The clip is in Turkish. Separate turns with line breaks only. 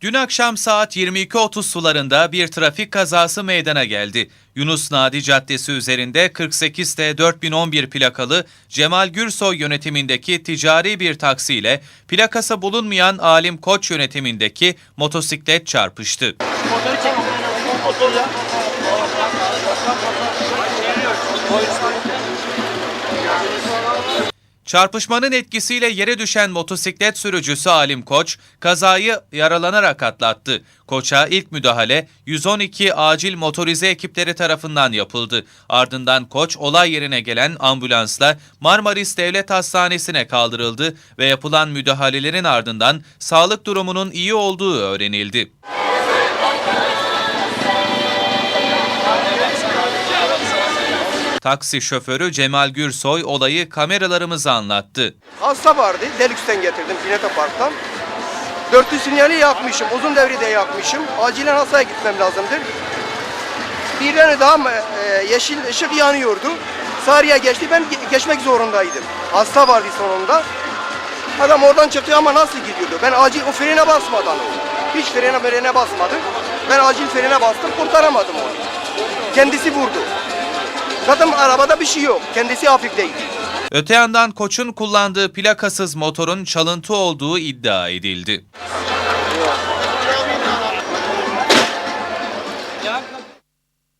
Dün akşam saat 22.30 sularında bir trafik kazası meydana geldi. Yunus Nadi Caddesi üzerinde 48 T 4011 plakalı Cemal Gürsoy yönetimindeki ticari bir taksiyle plakası bulunmayan Alim Koç yönetimindeki motosiklet çarpıştı. Çarpışmanın etkisiyle yere düşen motosiklet sürücüsü Alim Koç kazayı yaralanarak atlattı. Koç'a ilk müdahale 112 acil motorize ekipleri tarafından yapıldı. Ardından Koç olay yerine gelen ambulansla Marmaris Devlet Hastanesi'ne kaldırıldı ve yapılan müdahalelerin ardından sağlık durumunun iyi olduğu öğrenildi. Taksi şoförü Cemal Gürsoy olayı kameralarımıza anlattı.
Hasta vardı. Deluxe'den getirdim Pineta Park'tan. Dörtlü sinyali yakmışım. Uzun devri de yakmışım. Acilen hastaya gitmem lazımdır. Bir tane daha e, yeşil ışık yanıyordu. Sarıya geçti. Ben ge- geçmek zorundaydım. Hasta vardı sonunda. Adam oradan çıktı ama nasıl gidiyordu? Ben acil o frene basmadan. Hiç frene frene basmadım. Ben acil frene bastım kurtaramadım onu. Kendisi vurdu. Zaten arabada bir şey yok. Kendisi hafifleydi.
Öte yandan Koç'un kullandığı plakasız motorun çalıntı olduğu iddia edildi.